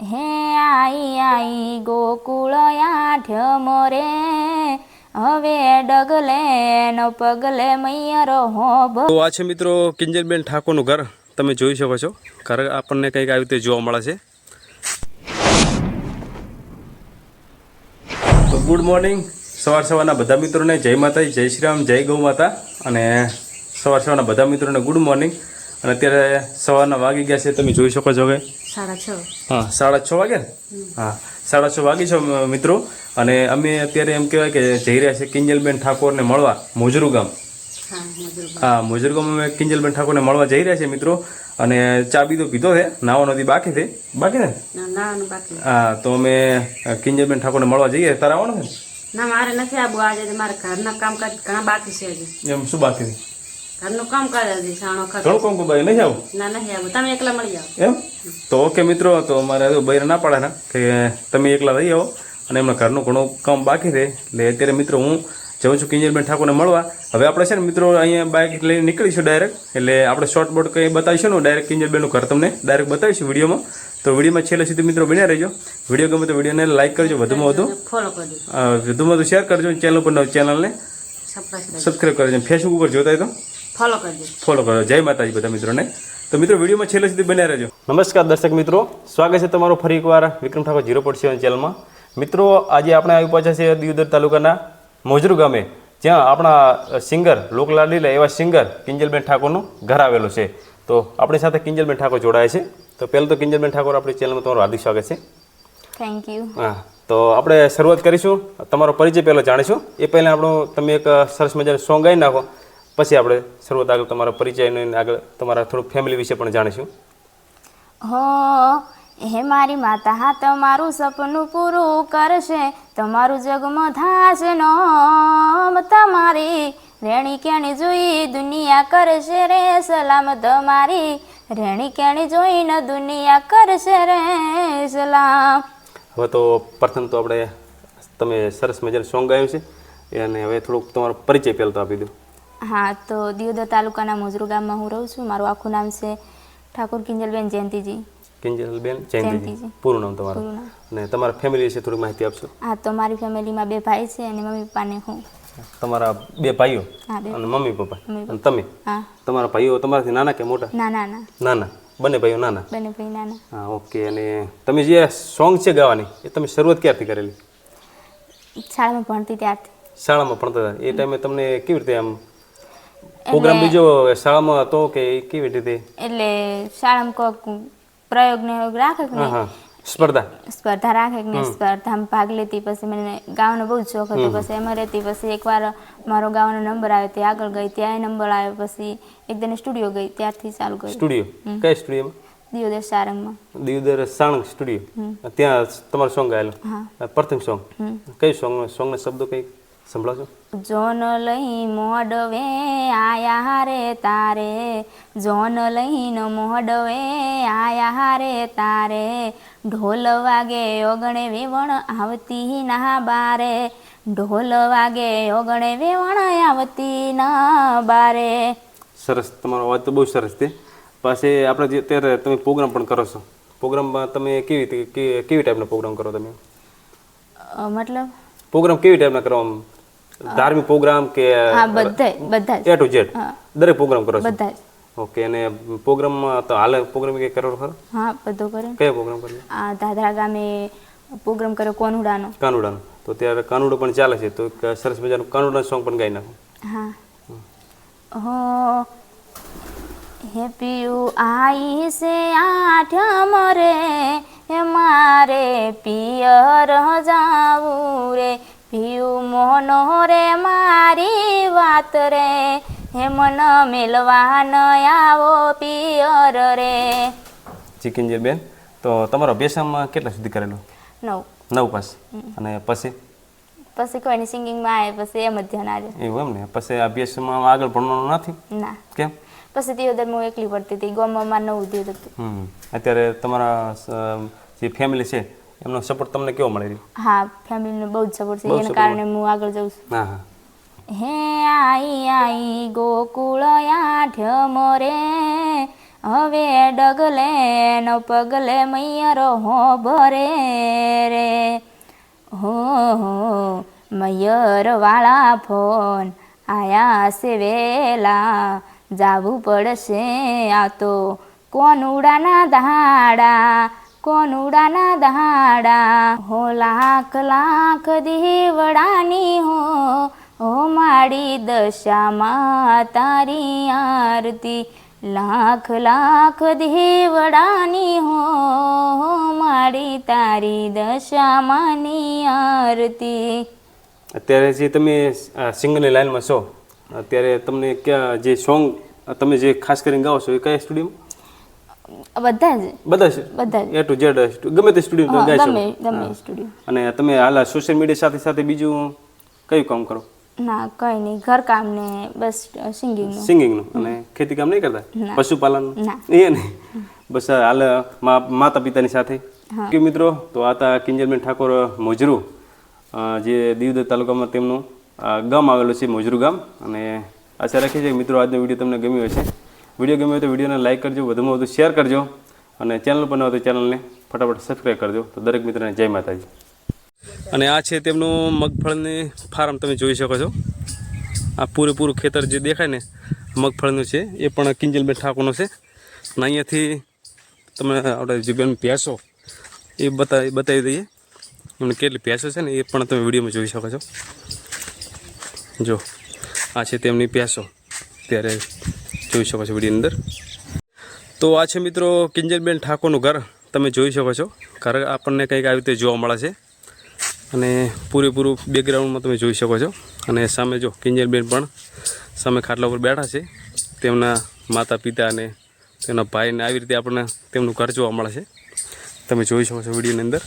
હે આઈ આઈ ગોકુળ આઠમ રે. હવે ડગલે ન પગલે મૈયર હો તો આ છે મિત્રો કિંજલબેન ઠાકોરનું ઘર. તમે જોઈ શકો છો. ઘર આપણને કંઈક આવી રીતે જોવા મળે છે. તો ગુડ મોર્નિંગ સવાર સવારના બધા મિત્રોને જય માતાજી, જય શ્રી રામ, જય ગૌ માતા. અને સવાર સવારના બધા મિત્રોને ગુડ મોર્નિંગ અને અત્યારે સવારના વાગી ગયા છે. તમે જોઈ શકો છો કે સાડા છ. હા સાડા છ વાગ્યા ને? હા સાડા છ વાગે છે મિત્રો. અને અમે અત્યારે એમ કહેવાય કે જઈ રહ્યા છે કિંજલબેન ઠાકોરને મળવા મોજરૂ ગામ. હા મોજર ગામ. અમે કિંજલબેન ઠાકોરને મળવા જઈ રહ્યા છે મિત્રો. અને ચા બીધો પીધો છે નાવાનો હતી બાકી છે. બાકી ને? હા તો અમે કિંજલબેન ઠાકોરને મળવા જઈએ. તારે આવવાનું છે ના? મારે નથી આવું આજે મારે ઘરના કામકાજ ઘણા બાકી છે એમ શું બાકી છે? ઘરનું સાણો ઘણું કોમ બાકી નહીં આવું? ના નહીં આવું. તમે એકલા મળી જાઓ. એમ? તો ઓકે મિત્રો તો મારે બૈર ના પાડે ને કે તમે એકલા રહી આવો. અને એમના ઘરનું ઘણું કામ બાકી છે એટલે અત્યારે મિત્રો હું જઉં છું કિંજલબેન ઠાકોરને મળવા. હવે આપણે છે ને મિત્રો અહીંયા બાઇક લઈને નીકળીશું ડાયરેક્ટ એટલે આપણે શોર્ટ બોર્ડ કંઈ બતાવીશું ને ડાયરેક્ટ કિંજલબેનનું ઘર તમને ડાયરેક્ટ બતાવીશું વિડીયોમાં. તો વિડીયોમાં છેલ્લે સુધી મિત્રો બન્યા રહેજો. વીડિયો ગમે તો વિડીયોને લાઇક કરજો વધુમાં વધુ. ફોલો કરજો વધુમાં વધુ શેર કરજો ચેનલ પર ચેનલને સબસ્ક્રાઈબ કરજો. ફેસબુક ઉપર જોતા હોય તો. ફોલો કરજો. ફોલો કરો. જય માતાજી બધા મિત્રોને. તો મિત્રો વિડીયોમાં છેલ્લે સુધી બન્યા રહેજો. નમસ્કાર દર્શક મિત્રો. સ્વાગત છે તમારું ફરી એકવાર Vikram Thakor zero point seven ચેનલમાં. મિત્રો આજે આપણે આવી પહોંચ્યા છે દિયોદર તાલુકાના મોજરૂ ગામે જ્યાં આપણા સિંગર લોકલાડીલા એવા સિંગર કિંજલબેન ઠાકોરનું ઘર આવેલું છે. તો આપણી સાથે કિંજલબેન ઠાકોર જોડાય છે. તો પહેલું તો કિંજલબેન ઠાકોર આપણી ચેનલમાં તમારું હાર્દિક સ્વાગત છે. થેન્ક યુ હા તો આપણે શરૂઆત કરીશું. તમારો પરિચય પહેલાં જાણીશું. એ પહેલાં આપણો તમે એક સરસ મજાનું સોંગ ગાઈ નાખો. પછી આપણે શરૂઆત આગળ તમારા પરિચયનો આગળ તમારા થોડુંક ફેમિલી વિશે પણ જાણીશું. હો હે મારી માતા હા તમારું સપનું પૂરું કરશે. તમારું જગમાં થાશે નોમ તમારી. રેણી કેણી જોઈ દુનિયા કરશે રે સલામ તમારી. રેણી કેણી જોઈને દુનિયા કરશે રે સલામ. હવે તો પ્રથમ તો આપણે તમે સરસ મજાનું સોંગ ગાયું છે. અને હવે થોડુંક તમારો પરિચય પહેલાં તો આપી દો હા તો દિયોદર તાલુકાના મોજરૂ ગામમાં હું રહું છું. મારું આખું નામ છે ઠાકોર કિંજલબેન જયંતિજી. કિંજલબેન જયંતિજી. પૂરું નામ તમારું. અને તમારા ફેમિલી વિશે થોડી માહિતી આપશો? હા તો મારી ફેમિલીમાં બે ભાઈ છે અને મમ્મી પપ્પાને હું. તમારા બે ભાઈઓ હા અને મમ્મી પપ્પા. અને તમે? હા. તમારા ભાઈઓ તમારાથી નાના કે મોટા? ના ના ના. નાના. બંને ભાઈઓ નાના? બંને ભાઈ નાના. હા ઓકે. અને તમે જે સોંગ છે ગાવાની એ તમે શરૂઆત ક્યારથી કરેલી? શાળામાં ભણતી ત્યારથી. શાળામાં ભણતા હતા. એ ટાઈમે તમને કેવી રીતે આમ પ્રોગ્રામ બીજો શાળામાં હતો કે કેવી રીતે? એટલે શાળામાં કોઈક પ્રયોગ ને રાખે કે સ્પર્ધા. સ્પર્ધા રાખે કે સ્પર્ધામાં ભાગ લેતી પછી મને ગાવાનો બહુ જ શોખ હતો. પછી એમાં રહેતી પછી એકવાર મારો ગાવાનો નંબર આવ્યો તે આગળ ગઈ ત્યાં નંબર આવ્યો પછી એકદમ સ્ટુડિયો ગઈ ત્યારથી ચાલુ કર્યું. સ્ટુડિયો? કઈ સ્ટુડિયોમાં? દિયોદર સારંગમાં દિયોદર સાણંગ સ્ટુડિયો. ત્યાં તમારો સોંગ ગાયેલો. પ્રથમ સોંગ. કઈ સોંગ? સોંગના શબ્દો કઈ સંભળાવશો જોન લઈ મોડવે આયા રે તારે. જોન લઈને મોડવે આયા રે તારે. ઢોલ વાગે ઓગણે વેવણ આવતી ના બારે. ઢોલ વાગે ઓગણે વેવણ આવતી ના બારે. સરસ તમારો અવાજ તો બહુ સરસ છે. પાસે આપણે જે અત્યારે તમે પ્રોગ્રામ પણ કરો છો પ્રોગ્રામમાં તમે કેવી રીતે કેવી ટાઈપનો પ્રોગ્રામ કરો તમે? મતલબ? પ્રોગ્રામ કેવી ટાઈપના કરો આમ? ધાર્મિક પ્રોગ્રામ કે હા બધા બધા એ ટુ ઝેડ દરેક પ્રોગ્રામ કરો છો? બધા ઓકે અને પ્રોગ્રામમાં તો હાલ પ્રોગ્રામ કે કરો ખરો? હા બધો કરે. કયો પ્રોગ્રામ કરે આ દાદરા ગામે પ્રોગ્રામ કર્યો કોનુડાનો. કાનુડાનો. તો ત્યારે કાનુડો પણ ચાલે છે તો સરસ મજાનું કાનુડા સોંગ પણ ગાઈ નાખો. હા. હો હે પીયુ આઈ છે આઠ મરે હે મારે પિયર જાવું રે. પિયું મોહનો રે મારી વાત રે. હે મન મેલવા ન આવો પિયર રે. ચિકિંજર બેન તો તમારો અભ્યાસમાં કેટલા સુધી કરેલો? નવ. નવ પાસ. અને પછી? પછી કોઈની સિંગિંગમાં આવે પછી એમ જ ધ્યાન આવે. એવું એમ ને? પછી અભ્યાસમાં આગળ ભણવાનું નથી? ના. કેમ? પછી તે ઉદર હું એકલી પડતી હતી ગામમાં નવું દિયોદર હતું. અત્યારે તમારા જે ફેમિલી છે એમનો સપોર્ટ તમને કેવો મળી રહ્યો? હા ફેમિલીનો બહુ જ સપોર્ટ છે. એના કારણે હું આગળ જઉં છું. હા હા. હે આઈ આઈ ગોકુળ આઠમ રે. હવે ડગલે ન પગલે મૈયરો હો ભરે રે. હો હો મયર વાળા ફોન આયા છે વેલા. જાવું પડશે આ તો કોનુડાના દહાડા કોનુડાના દહાડા. હો લાખ લાખ દીવડાની હો હો માડી દશામાં તારી આરતી. લાખ લાખ દેવડાની હો હો માડી તારી દશામાની આરતી. અત્યારે જે તમે સિંગરની લાઈનમાં છો, અત્યારે તમને ક્યાં જે સોંગ, તમે જે ખાસ કરીને ગાઓ છો, એ કયા સ્ટુડિયોમાં? બધા જ. બધા છે બધા એ ટુ ઝેડ ગમે તે સ્ટુડિયો હા, ગાય ગમે છો ગમે સ્ટુડિયો અને તમે હાલ સોશિયલ મીડિયા સાથે સાથે બીજું કયું કામ કરો? ના કઈ નહીં. ઘરકામ ને બસ સિંગિંગનું સિંગિંગનું અને ખેતી કામ નહીં કરતા? પશુપાલન ના. એ નહીં. બસ હાલ મા- માતા પિતાની સાથે કે મિત્રો તો આ તા કિંજલબેન ઠાકોર મોજરુ જે દીવદર તાલુકામાં તેમનું ગામ આવેલું છે મોજરુ ગામ. અને આશા રાખીએ છીએ મિત્રો આજનો વીડિયો તમને ગમ્યો હશે. વીડિયો ગમ્યો તો વિડીયોને લાઇક કરજો, વધુમાં વધુ શેર કરજો અને ચેનલ પર ન હોય તો ચેનલને ફટાફટ સબસ્ક્રાઈબ કરજો. તો દરેક મિત્રને જય માતાજી. અને આ છે તેમનું મગફળની ફાર્મ તમે જોઈ શકો છો. આ પૂરેપૂરું ખેતર જે દેખાય ને, મગફળીનું છે, એ પણ કિંજલબેન ઠાકોરનું છે. અને અહીંયાથી તમે આપણે જે બેન ભેંસો, એ બતાવી બતાવી દઈએ. એમને કેટલી ભેંસો છે ને, એ પણ તમે વિડીયોમાં જોઈ શકો છો. જો, આ છે તેમની ભેંસો. ત્યારે જોઈ શકો છો વિડીયોની અંદર. તો આ છે મિત્રો કિંજલબેન ઠાકોરનું ઘર. તમે જોઈ શકો છો. ઘર આપણને કંઈક આવી રીતે જોવા મળે છે. અને પૂરેપૂરું બેકગ્રાઉન્ડમાં તમે જોઈ શકો છો. અને સામે જો કિંજલબેન પણ સામે ખાટલા ઉપર બેઠા છે. તેમના માતા પિતા અને તેમના ભાઈને આવી રીતે આપણને તેમનું ઘર જોવા મળે છે. તમે જોઈ શકો છો વિડીયોની અંદર.